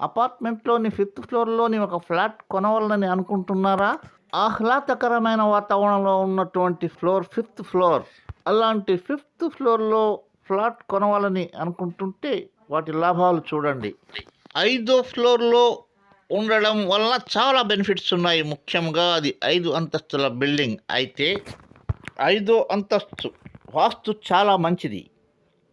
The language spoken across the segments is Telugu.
అపార్ట్మెంట్లోని ఫిఫ్త్ ఫ్లోర్లోని ఒక ఫ్లాట్ కొనవాలని అనుకుంటున్నారా? ఆహ్లాదకరమైన వాతావరణంలో ఉన్నటువంటి ఫ్లోర్ ఫిఫ్త్ ఫ్లోర్. అలాంటి ఫిఫ్త్ ఫ్లోర్లో ఫ్లాట్ కొనవాలని అనుకుంటుంటే వాటి లాభాలు చూడండి. ఐదో ఫ్లోర్లో ఉండడం వల్ల చాలా బెనిఫిట్స్ ఉన్నాయి. ముఖ్యంగా అది ఐదు అంతస్తుల బిల్డింగ్. అయితే ఐదో అంతస్తు వాస్తు చాలా మంచిది.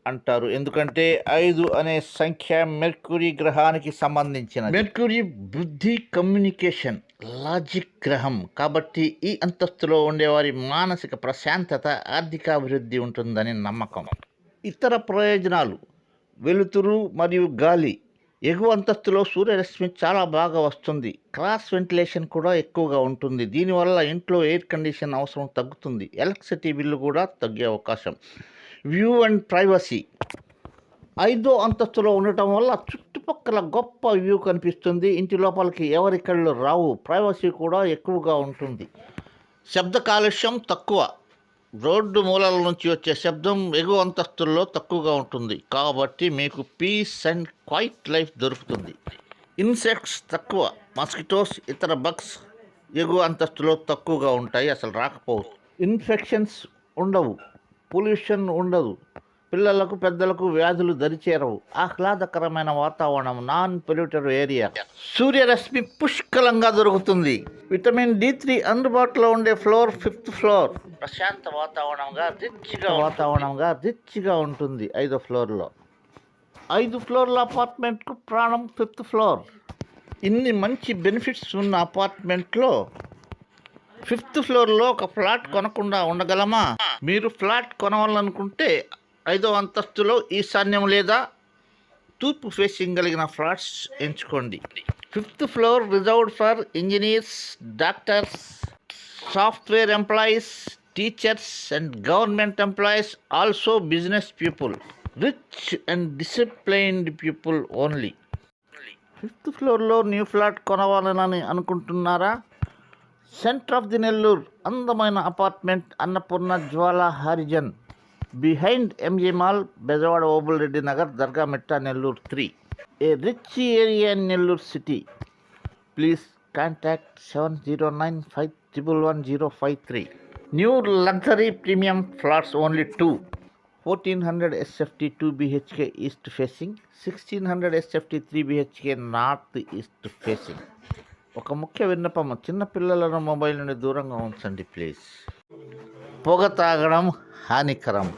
అంటారు. ఎందుకంటే ఐదు అనే సంఖ్య మెర్క్యూరీ గ్రహానికి సంబంధించిన మెర్క్యూరీ బుద్ధి కమ్యూనికేషన్ లాజిక్ గ్రహం. కాబట్టి ఈ అంతస్తులో ఉండేవారి మానసిక ప్రశాంతత ఆర్థిక అభివృద్ధి ఉంటుందని నమ్మకం. ఇతర ప్రయోజనాలు వెలుతురు మరియు గాలి. ఎగువ అంతస్తులో సూర్యరశ్మి చాలా బాగా వస్తుంది. క్రాస్ వెంటిలేషన్ కూడా ఎక్కువగా ఉంటుంది. దీనివల్ల ఇంట్లో ఎయిర్ కండిషన్ అవసరం తగ్గుతుంది. ఎలక్ట్రిసిటీ బిల్లు కూడా తగ్గే అవకాశం. View and privacy. ఐదో అంతస్తులో ఉండటం వల్ల చుట్టుపక్కల గొప్ప వ్యూ కనిపిస్తుంది. ఇంటి లోపలికి ఎవరి కళ్ళు రావు. ప్రైవసీ కూడా ఎక్కువగా ఉంటుంది. శబ్ద కాలుష్యం తక్కువ. రోడ్డు మూలల నుంచి వచ్చే శబ్దం ఎగువ అంతస్తుల్లో తక్కువగా ఉంటుంది. కాబట్టి మీకు పీస్ అండ్ క్వైట్ లైఫ్ దొరుకుతుంది. ఇన్సెక్ట్స్ తక్కువ. మస్కిటోస్ ఇతర బగ్స్ ఎగువ అంతస్తులో తక్కువగా ఉంటాయి. అసలు రాకపోవచ్చు. ఇన్ఫెక్షన్స్ ఉండవు. పొల్యూషన్ ఉండదు. పిల్లలకు పెద్దలకు వ్యాధులు దరిచేరవు. ఆహ్లాదకరమైన వాతావరణం నాన్ పొల్యూటర్ ఏరియా సూర్యరశ్మి పుష్కలంగా దొరుకుతుంది. విటమిన్ డి త్రీ అందుబాటులో ఉండే ఫ్లోర్ ఫిఫ్త్ ఫ్లోర్. ప్రశాంత వాతావరణంగా రిచ్గా వాతావరణంగా రిచ్గా ఉంటుంది ఐదో ఫ్లోర్లో. ఐదు ఫ్లోర్ల అపార్ట్మెంట్కు ప్రాణం ఫిఫ్త్ ఫ్లోర్. ఇన్ని మంచి బెనిఫిట్స్ ఉన్న అపార్ట్మెంట్లో ఫిఫ్త్ ఫ్లోర్లో ఒక ఫ్లాట్ కొనకుండా ఉండగలమా? మీరు ఫ్లాట్ కొనవాలనుకుంటే ఐదో అంతస్తులో ఈశాన్యం లేదా తూర్పు ఫేసింగ్ కలిగిన ఫ్లాట్స్ ఎంచుకోండి. Fifth floor reserved for engineers doctors software employees teachers and government employees also business people rich and disciplined people only. Fifth ఫ్లోర్లో న్యూ ఫ్లాట్ కొనవాలని అనుకుంటున్నారా? సెంటర్ ఆఫ్ ది నెల్లూరు అందమైన apartment Annapurna Jwala horizon behind MJ mall Bezawada Obul Reddy Nagar Dargamitta Nellore three a rich area in Nellore city please contact seven zero nine five triple one zero five three new luxury premium flats only two fourteen hundred SFT two BHK east facing sixteen hundred SFT three BHK north east facing ఒక ముఖ్య విన్నపం చిన్న పిల్లలను మొబైల్ నుండి దూరంగా ఉంచండి ప్లీజ్. పొగ తాగడం హానికరం.